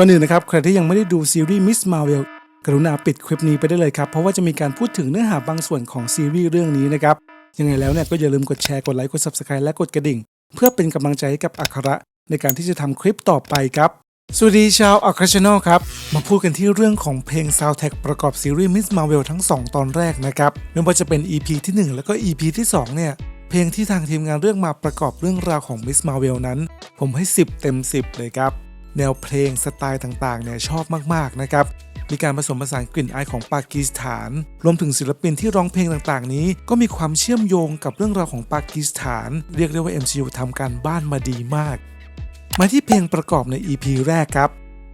ก่อนอื่นนะครับใครที่ยังไม่ได้ดูซีรีส์ Miss Marvel กรุณาปิดคลิปนี้ไปได้เลยครับ เพราะว่าจะมีการพูดถึงเนื้อหาบางส่วนของซีรีส์เรื่องนี้นะครับ ยังไงแล้วเนี่ยก็อย่าลืมกดแชร์ กดไลค์ กด Subscribe และกดกระดิ่ง เพื่อเป็นกำลังใจให้กับอัคระในการที่จะทำคลิปต่อไปครับ สวัสดีชาวอัครช n น l ครับ มาพูดกันที่เรื่องของเพลงซาว d t ท a c k ประกอบซีรีส์ Miss Marvel ทั้ง 2 ตอนแรกนะครับไม่ว่าจะเป็น EP ที่ 1 แล้วก็ EP ที่ 2 เนี่ยเพลงที่ทางทีมงานเลือกมาประกอบเรื่องราวของ Miss Marvel นั้น ผมให้ 10 เต็ม 10 เลยครับ แนวเพลงสไตล์ต่างๆเนี่ยชอบมากๆนะครับมีการผสมผสานกลิ่นอายของปากีสถาน รวมถึงศิลปินที่ร้องเพลงต่างๆ นี้ ก็มีความเชื่อมโยงกับเรื่องราวของปากีสถาน เรียกได้ว่า MCU ทำการบ้านมาดีมาก มาที่เพลงประกอบใน EP แรกครับ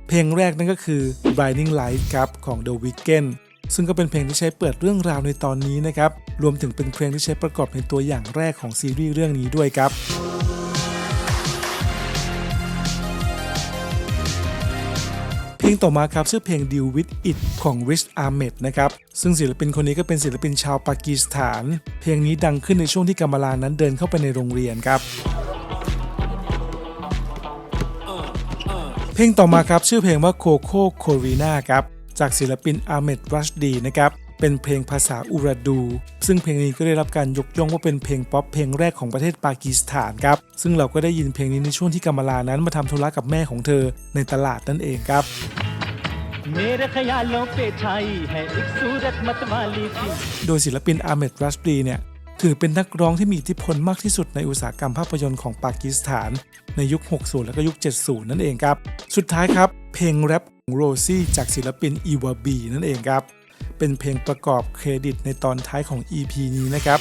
เพลงแรกนั่นก็คือ Blinding Light ครับของ The Weeknd ซึ่งก็เป็นเพลงที่ใช้เปิดเรื่องราวในตอนนี้นะครับ รวมถึงเป็นเพลงที่ใช้ประกอบในตัวอย่างแรกของซีรีส์เรื่องนี้ด้วยครับ เพลงต่อมาครับชื่อเพลง Deal with It ของ Rich Ahmed นะครับ ซึ่งศิลปินคนนี้ก็เป็นศิลปินชาวปากีสถาน เพลงนี้ดังขึ้นในช่วงที่กัมาลานั้นเดินเข้าไปในโรงเรียนครับ เพลงต่อมาครับชื่อเพลงว่า Coco Corina ครับ จากศิลปินอาเมดรัชดีนะครับ เป็นเพลงภาษาอูรดู ซึ่งเพลงนี้ก็ได้รับการยกย่องว่าเป็นเพลงป๊อปเพลงแรกของประเทศปากีสถานครับ ซึ่งเราก็ได้ยินเพลงนี้ในช่วงที่กัมาลานั้นมาทำธุระกับแม่ของเธอในตลาดนั่นเองครับ मेरे ख्यालों पे छाई है एक सूरत मत वाली सी โดยศิลปินอาเมดรัชดีเนี่ยถือเป็นนักร้องที่มีอิทธิพลมากที่สุดในอุตสาหกรรมภาพยนตร์ของปากีสถาน ในยุค 60 และก็ยุค 70 นั่นเองครับ สุดท้ายครับ เพลงแรปของโรซี่จากศิลปินอีวาบีนั่นเองครับ เป็นเพลงประกอบเครดิตในตอนท้ายของ EP นี้นะครับ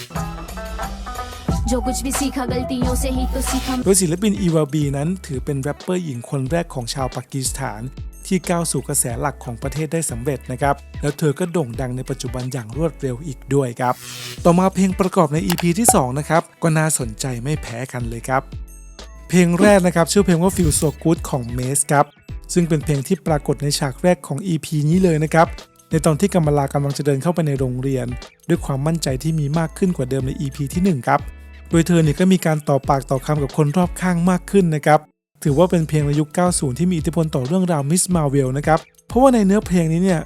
जो कुछ भी सीखा गलतियों से ही तो सीखा โดยศิลปินอีวาบีนั้นถือเป็นแรปเปอร์หญิงคนแรกของชาวปากีสถาน ที่ก้าวสู่กระแสหลักของประเทศได้สำเร็จนะครับ แล้วเธอก็โด่งดังในปัจจุบันอย่างรวดเร็วอีกด้วยครับ ต่อมาเพลงประกอบใน EP ที่ 2 นะครับ ก็น่าสนใจไม่แพ้กันเลยครับ เพลงแรกนะครับ ชื่อเพลงว่า Feel So Good ของ m a สครับซึ่งเป็นเพลงที่ปรากฏในฉากแรกของ EP นี้เลยนะครับในตอนที่กัมลากำลังจะเดินเข้าไปในโรงเรียน ด้วยความมั่นใจที่มีมากขึ้นกว่าเดิมใน EP ที่ 1 ครับ โดยเธอเนี่ยก็มีการต่อปากต่อคำกับคนรอบข้างมากขึ้นนะครับ ถือว่าเป็นเพลงในยุค 90 ที่มีอิทธิพลต่อเรื่องราวมิสมาเวลนะครับ เพราะว่าในเนื้อเพลงนี้เนี่ย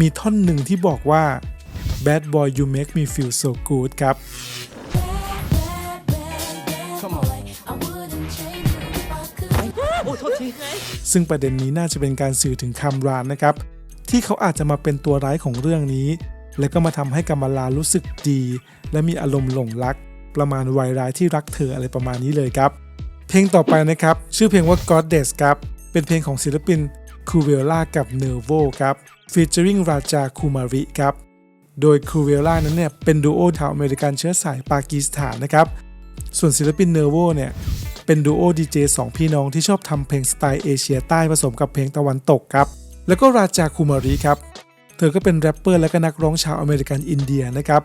มีท่อนหนึ่งที่บอกว่า Bad boy you make me feel so good ครับ ซึ่งประเด็นนี้น่าจะเป็นการสื่อถึงคำรานนะครับ ที่เขาอาจจะมาเป็นตัวร้ายของเรื่องนี้ และก็มาทำให้กัมมาลารู้สึกดี และมีอารมณ์หลงรัก ประมาณวัยร้ายที่รักเธออะไรประมาณนี้เลยครับ เพลงต่อไปนะครับ ชื่อเพลงว่า Goddess ครับ เป็นเพลงของศิลปินคูเวล่ากับเนโวครับ featuring ราจาคูมาริครับ โดยคูเวล่านั้นเนี่ยเป็นดูโอชาวอเมริกันเชื้อสายปากีสถานนะครับ ส่วนศิลปินเนโวเนี่ยเป็นดูโอดีเจสองพี่น้องที่ชอบทำเพลงสไตล์เอเชียใต้ผสมกับเพลงตะวันตกครับ แล้วก็ราจาคูมาริครับ เธอก็เป็นแรปเปอร์และก็นักร้องชาวอเมริกันอินเดียนะครับ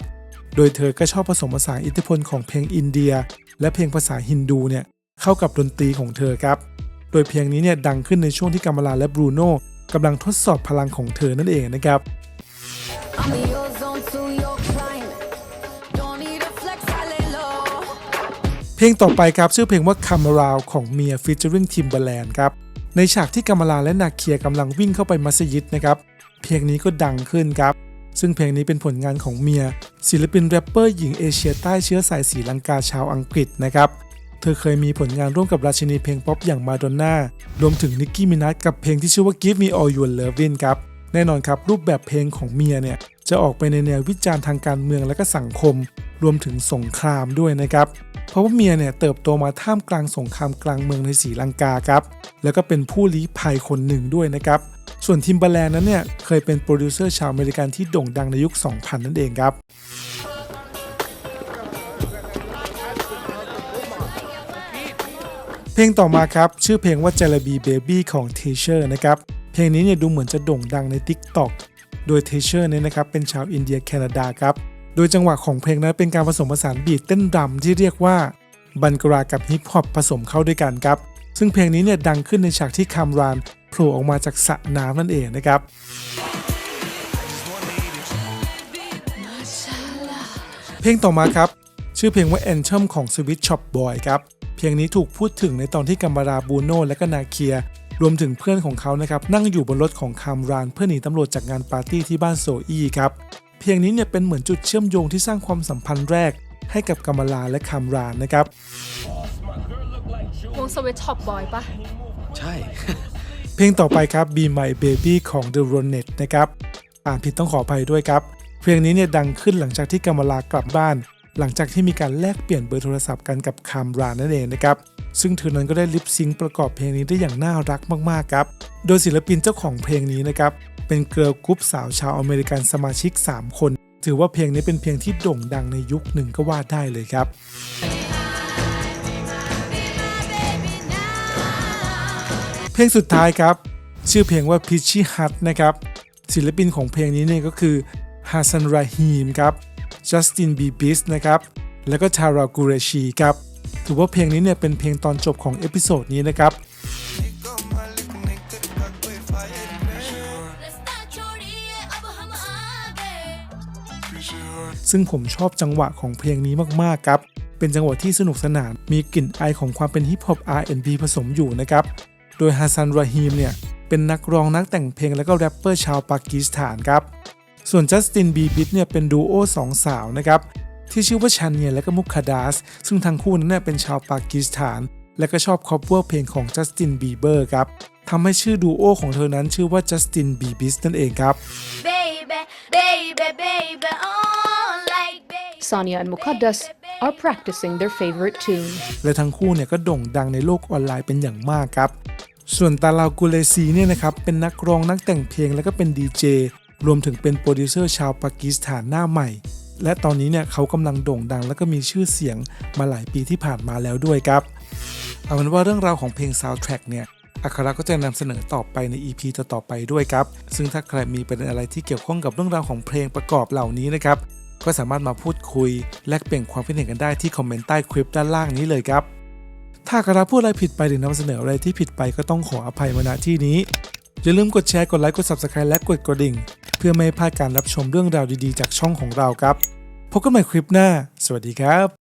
โดยเธอก็ชอบผสมผสานอิทธิพลของเพลงอินเดีย และเพลงภาษาฮินดูเนี่ย เข้ากับดนตรีของเธอครับ โดยเพลงนี้เนี่ยดังขึ้นในช่วงที่กัมมาลาและบรูโน่กำลังทดสอบพลังของเธอนั่นเองนะครับ I'm in your zone to your climate Don't need a flex I lay low เพลงต่อไปครับชื่อเพลงว่า Come Around ของเมีย featuring Timbaland ครับ ในฉากที่กัมมาลาและนาเคียกำลังวิ่งเข้าไปมัสยิดนะครับเพลงนี้ก็ดังขึ้นครับ ซึ่งเพลงนี้เป็นผลงานของเมียศิลปินแรปเปอร์หญิงเอเชียใต้เชื้อสายสีลังกาชาวอังกฤษนะครับ เธอเคยมีผลงานร่วมกับราชินีเพลงป๊อปอย่างมาดอนน่ารวมถึงนิกกี้มินัสกับเพลงที่ชื่อว่า Give Me All Your Lovin' ครับแน่นอนครับ รูปแบบเพลงของเมียเนี่ย จะออกไปในแนววิจารณ์ทางการเมืองและก็สังคม รวมถึงสงครามด้วยนะครับ เพราะว่าเมียเนี่ยเติบโตมาท่ามกลางสงครามกลางเมืองในศรีลังกาครับ แล้วก็เป็นผู้ลี้ภัยคนหนึ่งด้วยนะครับ ส่วนทิมบอร์แลนด์นั้นเนี่ยเคยเป็นโปรดิวเซอร์ชาวอเมริกันที่โด่งดังในยุค 2000 นั่นเองครับ เพลงต่อมาครับ ชื่อเพลงว่า Jalebi Baby ของ t e a c h e r นะครับ เพลงนี้เนี่ยดูเหมือนจะโด่งดังใน TikTok โดย t e a c h e r เนี่ยนะครับเป็นชาวอินเดียแคนาดาครับ โดยจังหวะของเพลงนั้นเป็นการผสมผสานบีทเต้นรำที่เรียกว่าบันกรากับฮิปฮอปผสมเข้าด้วยกันครับ ซึ่งเพลงนี้เนี่ยดังขึ้นในฉากที่คามรานโผล่ออกมาจากสระน้ำนั่นเองนะครับเพลงต่อมาครับ ชื่อเพลงว่า Anthem ของ Sweet Shop Boy ครับ เพลงนี้ถูกพูดถึงในตอนที่กัมบาราบูโนและก็นาเคีย รวมถึงเพื่อนของเขานะครับนั่งอยู่บนรถของคามรานเพื่อหนีตำรวจจากงานปาร์ตี้ที่บ้านโซอีครับเพลงนี้เนี่ยเป็นเหมือนจุดเชื่อมโยงที่สร้างความสัมพันธ์แรก ให้กับกัมมาลาและคามรานนะครับวงสวิตท็อปบอยปะใช่ เพลงต่อไปครับ Be My Baby ของ The Ronettes นะครับ อ่านผิดต้องขออภัยด้วยครับ เพลงนี้เนี่ยดังขึ้นหลังจากที่กัมมาลากลับบ้าน หลังจากที่มีการแลกเปลี่ยนเบอร์โทรศัพท์กันกับคามรานนั่นเองนะครับซึ่งเธอนั้นก็ได้ลิปซิงประกอบเพลงนี้ได้อย่างน่ารักมากๆครับ โดยศิลปินเจ้าของเพลงนี้นะครับ เป็นเกิร์ลกรุ๊ปสาวชาวอเมริกันสมาชิก 3 คน ถือว่าเพลงนี้เป็นเพลงที่โด่งดังในยุคหนึ่งก็ว่าได้เลยครับเพลงสุดท้ายครับ ชื่อเพลงว่า Pitchy Hut นะครับศิลปินของเพลงนี้เนี่ยก็คือฮัสซันราฮีมครับ จัสตินบีบิสนะครับ แล้วก็ทารากูเรชีครับ ถือว่าเพลงนี้เนี่ยเป็นเพลงตอนจบของเอพิโซดนี้นะครับซึ่งผมชอบจังหวะของเพลงนี้มากๆครับ เป็นจังหวะที่สนุกสนาน มีกลิ่นอายของความเป็นฮิปฮอป R&B ผสมอยู่นะครับ โดยฮัสซันราฮีมเนี่ย เป็นนักร้องนักแต่งเพลงและก็แรปเปอร์ชาวปากีสถานครับ ส่วนจัสตินบีบิทเนี่ยเป็นดูโอสองสาวนะครับที่ชื่อว่าชันเนียและก็มุคคาดาส ซึ่งทั้งคู่นั้นเนยเป็นชาวปากีสถาน และก็ชอบคอปเวอร์เพลงของจัสตินบีเบอร์ครับทำให้ชื่อดูโอของเธอนั้นชื่อว่าจัสตินบีบิสนั่นเองครับ baby, baby, baby, oh, like baby. Sonia and Mukaddas are practicing their favorite tune. และทั้งคู่เนี่ยก็โด่งดังในโลกออนไลน์เป็นอย่างมากครับ ส่วนตาลาวกุเลซีเนี่ยนะครับเป็นนักร้องนักแต่งเพลงและก็เป็นดีเจ รวมถึงเป็นโปรดิวเซอร์ชาวปากีสถานหน้าใหม่ และตอนนี้เนี่ยเขากำลังโด่งดัง และก็มีชื่อเสียงมาหลายปีที่ผ่านมาแล้วด้วยครับ เอาเป็นว่าเรื่องราวของเพลง Soundtrack เนี่ยอัคราก็จะนำเสนอต่อไปใน EP ต่อๆไปด้วยครับ ซึ่งถ้าใครมีประเด็นอะไรที่เกี่ยวข้องกับเรื่องราวของเพลงประกอบเหล่านี้นะครับ ก็สามารถมาพูดคุย แลกเปลี่ยนความคิดเห็นกันได้ที่คอมเมนต์ใต้คลิปด้านล่างนี้เลยครับ ถ้าอัคราพูดอะไรผิดไปหรือนำเสนออะไรที่ผิดไปก็ต้องขออภัยมาณที่นี้ อย่าลืมกดแชร์ กดไลค์ กด Subscribe และกดกระดิ่ง เพื่อไม่ให้พลาดการรับชมเรื่องราวดีๆ จากช่องของเราครับ พบกันใหม่คลิปหน้า สวัสดีครับ